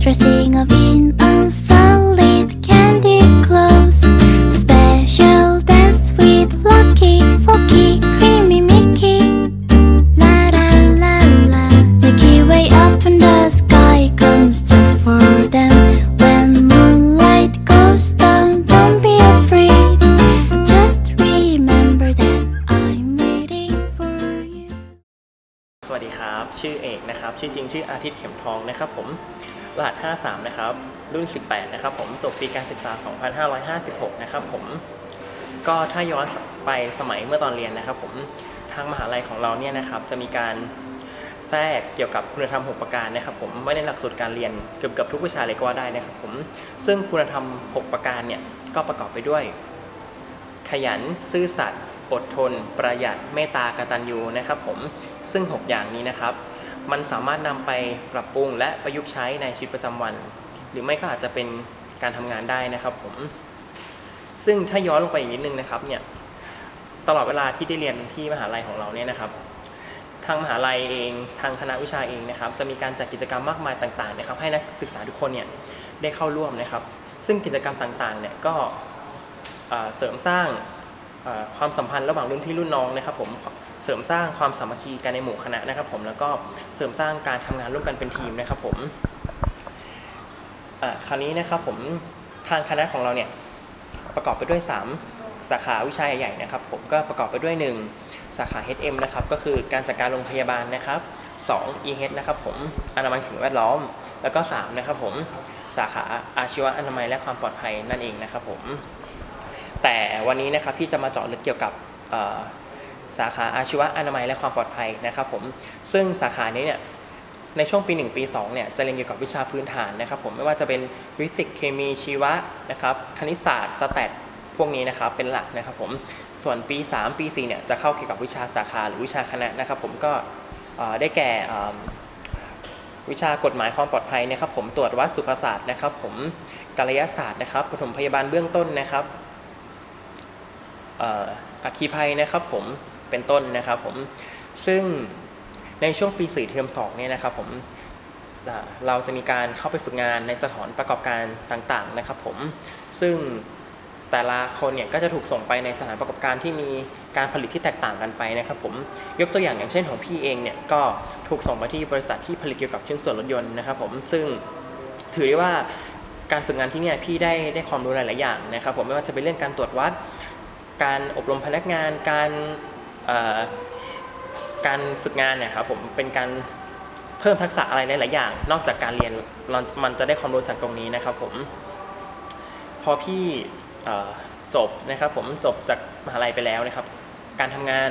dressing of you. ชื่อจริงชื่ออาทิตย์เข็มทองนะครับผม รหัส 53 นะครับ รุ่น 18 นะครับผม จบปีการศึกษา 2556 นะครับผม ก็ถ้าย้อนไปสมัยเมื่อตอนเรียนนะครับผม ทางมหาลัยของเราเนี่ยนะครับ จะมีการแทรกเกี่ยวกับคุณธรรม 6 ประการนะครับผมไว้ในหลักสูตรการเรียนเกือบกับทุกวิชาเลยก็ว่าได้นะครับผม ซึ่งคุณธรรม 6 ประการเนี่ยก็ประกอบไปด้วย ขยัน ซื่อสัตย์ อดทน ประหยัดเมตตากตัญญูนะครับผมซึ่ง 6 อย่างนี้นะครับ มันสามารถนำไปปรับปรุงและประยุกต์ใช้ในชีวิตประจำวัน หรือไม่ก็อาจจะเป็นการทำงานได้นะครับผมซึ่งถ้าย้อนลงไปอีกนิดนึงนะครับเนี่ยตลอดเวลาที่ได้เรียนที่มหาลัยของเราเนี่ยนะครับทางมหาลัยเองทางคณะวิชาเองนะครับ จะมีการจัดกิจกรรมมากมายต่างๆนะครับ ให้นักศึกษาทุกคนเนี่ยได้เข้าร่วมนะครับ ซึ่งกิจกรรมต่างๆเนี่ยก็เสริมสร้าง ความสัมพันธ์ระหว่างรุ่นพี่รุ่นน้องนะครับผมเสริมสร้างความสามัคคีกันในหมู่คณะนะครับ ผมแล้วก็เสริมสร้างการทำงานร่วมกันเป็นทีมนะครับผมคราวนี้นะครับผมทางคณะของเราเนี่ยประกอบไปด้วย 3 สาขาวิชาใหญ่ๆนะครับผมก็ประกอบไปด้วย 1 สาขา HM นะครับก็คือการจัดการโรงพยาบาลนะครับ 2 EH นะครับผมอนามัยสิ่งแวดล้อม แล้วก็ 3 นะครับผมสาขาอาชีวะอนามัยและความปลอดภัยนั่นเองนะครับผม แต่วันนี้นะครับพี่จะมาเจาะลึกเกี่ยวกับสาขาอาชีวะอนามัยและความปลอดภัยนะครับผมซึ่งสาขานี้เนี่ยในช่วงปี 1 ปี2เนี่ยจะเรียนเกี่ยวกับวิชาพื้นฐานนะครับผมไม่ว่าจะเป็นฟิสิกส์เคมีชีวะนะครับคณิตศาสตร์สแตทพวกนี้นะครับเป็นหลักนะครับผมส่วนปี 3 ปี4เนี่ยจะเข้าเกี่ยวกับวิชาสาขาหรือวิชาคณะนะครับผมก็ได้แก่วิชากฎหมายความปลอดภัยนะครับผมตรวจวัดสุขศาสตร์นะครับผมกัลยศาสตร์นะครับปฐมพยาบาลเบื้องต้นนะครับ อัคคีภัยนะครับผมเป็นต้นนะครับผมซึ่งในช่วงปี4เทอม2เนี่ยนะครับผมเราจะมีการเข้าไปฝึกงานในสถานประกอบการต่างๆนะครับผมซึ่งแต่ละคนเนี่ยก็จะถูกส่งไปในสถานประกอบการที่มีการผลิตที่แตกต่างกันไปนะครับผมยกตัวอย่างอย่างเช่นของพี่เองเนี่ยก็ถูกส่งมาที่บริษัทที่ผลิตเกี่ยวกับชิ้นส่วนรถยนต์นะครับผมซึ่งถือได้ว่าการฝึกงานที่เนี่ยพี่ได้ได้ความรู้หลาย ๆ อย่างนะครับผมไม่ว่าจะเป็นเรื่องการตรวจวัด การอบรมพนักงาน การการฝึกงานเนี่ยครับผมเป็นการเพิ่มทักษะอะไรหลายๆอย่าง นอกจากการเรียนมันจะได้ความรู้จากตรงนี้นะครับผมพอพี่จบนะครับผมจบจากมหาลัยไปแล้วนะครับ การทำงาน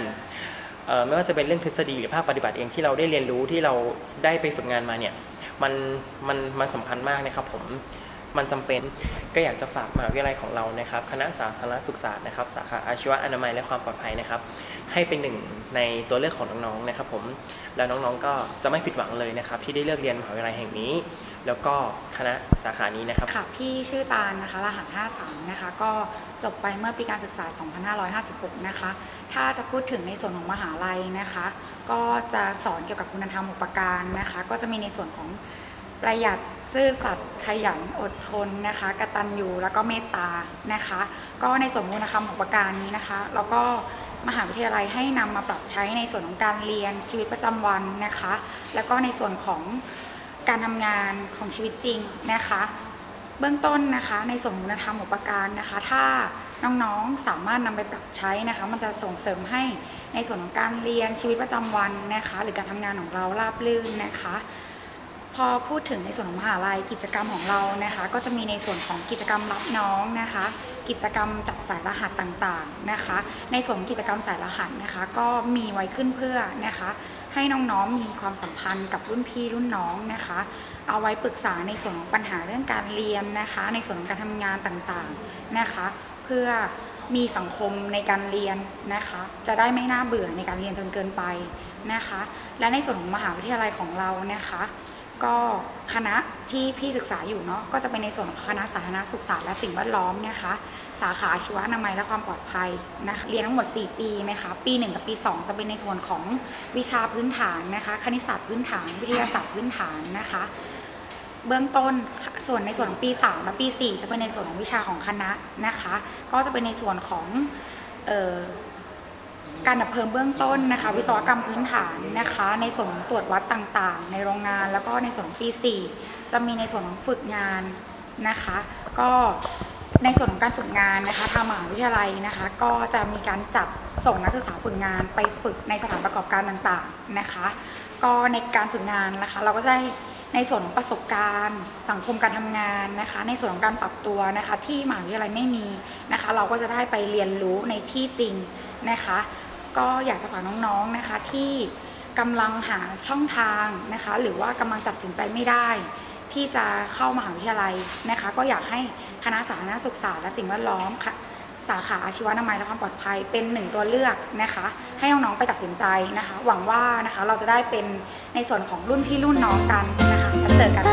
ไม่ว่าจะเป็นเรื่องทฤษฎีหรือภาคปฏิบัติเองที่เราได้เรียนรู้ที่เราได้ไปฝึกงานมาเนี่ยมันมันมันสำคัญมากนะครับผม มันจำเป็นก็อยากจะฝากมหาวิทยาลัยของเรานะครับ คณะสาธารณสุขศาสตร์นะครับ สาขาอาชีวะอนามัยและความปลอดภัยนะครับ ให้เป็นหนึ่งในตัวเลือกของน้องๆนะครับ ผมแล้วน้องๆก็จะไม่ผิดหวังเลยนะครับ ที่ได้เลือกเรียนมหาวิทยาลัยแห่งนี้ แล้วก็คณะสาขานี้นะครับค่ะพี่ชื่อตาลนะคะรหัส 53 นะคะ ก็จบไปเมื่อปีการศึกษา 2556 นะคะ ถ้าจะพูดถึงในส่วนของมหาลัยนะคะ ก็จะสอนเกี่ยวกับคุณธรรมอุปการนะคะ ก็จะมีในส่วนของ ประหยัดซื่อสัตย์ขยันอดทนนะคะกตัญญูแล้วก็เมตตานะคะ ก็ในส่วนของคุณธรรมขอุประการนี้นะคะ แล้วก็มหาวิทยาลัยให้นำมาปรับใช้ในส่วนของการเรียนชีวิตประจำวันนะคะ แล้วก็ในส่วนของการทำงานของชีวิตจริงนะคะ เบื้องต้นนะคะ ในส่วนของคุณธรรมขอุประการนะคะ ถ้าน้องๆสามารถนำไปปรับใช้นะคะ มันจะส่งเสริมให้ในส่วนของการเรียนชีวิตประจำวันนะคะ หรือการทำงานของเราราบรื่นนะคะ พอพูดถึงในส่วนของมหาลัยกิจกรรมของเรานะคะ ก็จะมีในส่วนของกิจกรรมรับน้องนะคะ กิจกรรมจับสายรหัสต่างๆนะคะ ในส่วนกิจกรรมสายรหัสนะคะ ก็มีไว้ขึ้นเพื่อนะคะ ให้น้องๆมีความสัมพันธ์กับรุ่นพี่รุ่นน้องนะคะ เอาไว้ปรึกษาในส่วนของปัญหาเรื่องการเรียนนะคะ ในส่วนของการทำงานต่างๆนะคะ เพื่อมีสังคมในการเรียนนะคะ จะได้ไม่น่าเบื่อในการเรียนจนเกินไปนะคะ และในส่วนของมหาวิทยาลัยของเรานะคะ ก็คณะที่พี่ศึกษาอยู่เนาะก็จะเป็นในส่วนของคณะสาธารณสุขศาสตร์และสิ่งแวดล้อมนะคะ สาขาชีวะอนามัยและความปลอดภัยนะคะเรียนทั้งหมด 4 ปีนะคะปี 1 กับปี 2 จะเป็นในส่วนของวิชาพื้นฐานนะคะคณิตศาสตร์พื้นฐาน วิทยาศาสตร์พื้นฐานนะคะ เบื้องต้นส่วนในส่วนของปี 3 และปี 4 จะเป็นในส่วนของวิชาของคณะนะคะ ก็จะเป็นในส่วนของ การดับเพลิงเบื้องต้นนะคะ วิศวกรรมพื้นฐานนะคะ ในส่วนตรวจวัดต่างๆ ในโรงงานแล้วก็ในส่วนของปี 4 จะมีในส่วนของฝึกงานนะคะ ก็ในส่วนของการฝึกงานนะคะทางมหาวิทยาลัยนะคะ ก็จะมีการจัดส่งนักศึกษาฝึกงานไปฝึกในสถานประกอบการต่างๆนะคะ ก็ในการฝึกงานนะคะ เราก็จะได้ในส่วนของประสบการณ์ สังคมการทำงานนะคะ ในส่วนของการปรับตัวนะคะ ที่มหาวิทยาลัยไม่มีนะคะ เราก็จะได้ไปเรียนรู้ในที่จริง นะคะ ก็อยากจะฝากน้องๆนะคะที่กำลังหาช่องทางนะคะ หรือว่ากำลังตัดสินใจไม่ได้ ที่จะเข้ามหาวิทยาลัยนะคะ ก็อยากให้คณะสาธารณสุขศาสตร์และสิ่งแวดล้อมค่ะสาขาอาชีวนามัยและความปลอดภัยเป็นหนึ่งตัวเลือกนะคะ ให้น้องๆไปตัดสินใจนะคะ หวังว่านะคะเราจะได้เป็นในส่วนของรุ่นพี่รุ่นน้องกันนะคะแล้วเจอกัน